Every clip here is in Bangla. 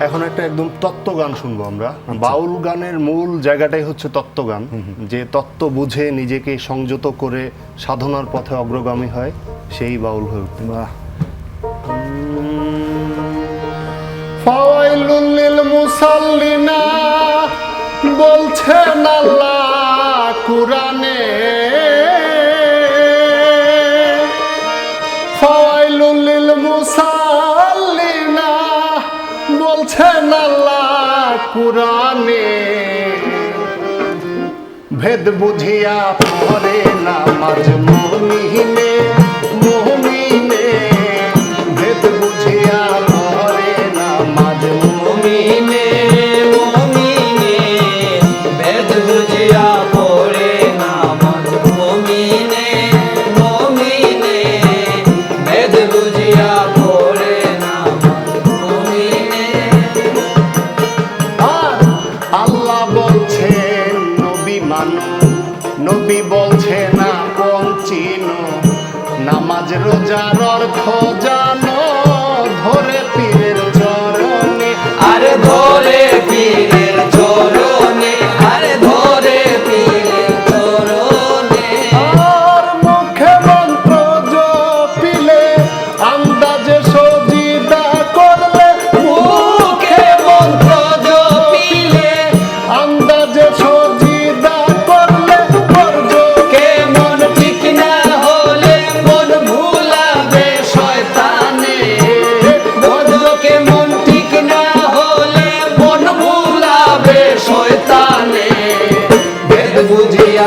এখন একটা একদম তত্ত্ব গান শুনব আমরা। বাউল গানের মূল জায়গাটাই হচ্ছে তত্ত্ব গান। যে তত্ত্ব বুঝে নিজেকে সংযত করে সাধনার পথে অগ্রগামী হয় সেই বাউল হয়ে বাহ। ফাওয়াইলুল মুসাল্লিনা বলছেন আল্লাহ কুরআনে কুরআনে ভেদ বুঝিয়া পরে নামাজ মুমিনে মুমিনে ভেদ বুঝিয়া পরে নামাজ মুমিনে মুমিনে বেদ বুঝিয়া নবী বলছে না পঞ্চিন নামাজ রোজার অর্থ জানো?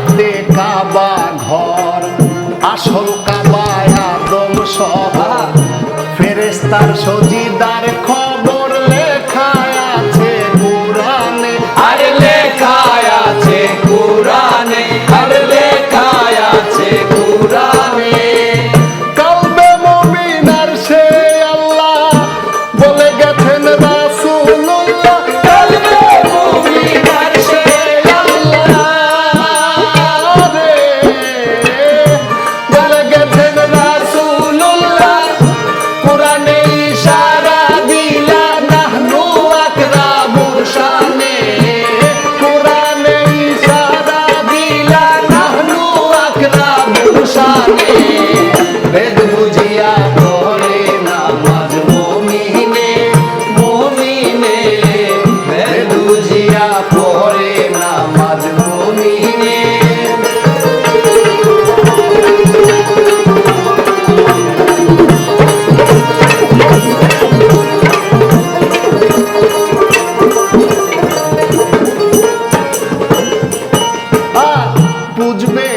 মক্কাতে কাবা ঘর আসল কাবা আদম সভা। ফেরেস্তার সজিদার খবর de bem.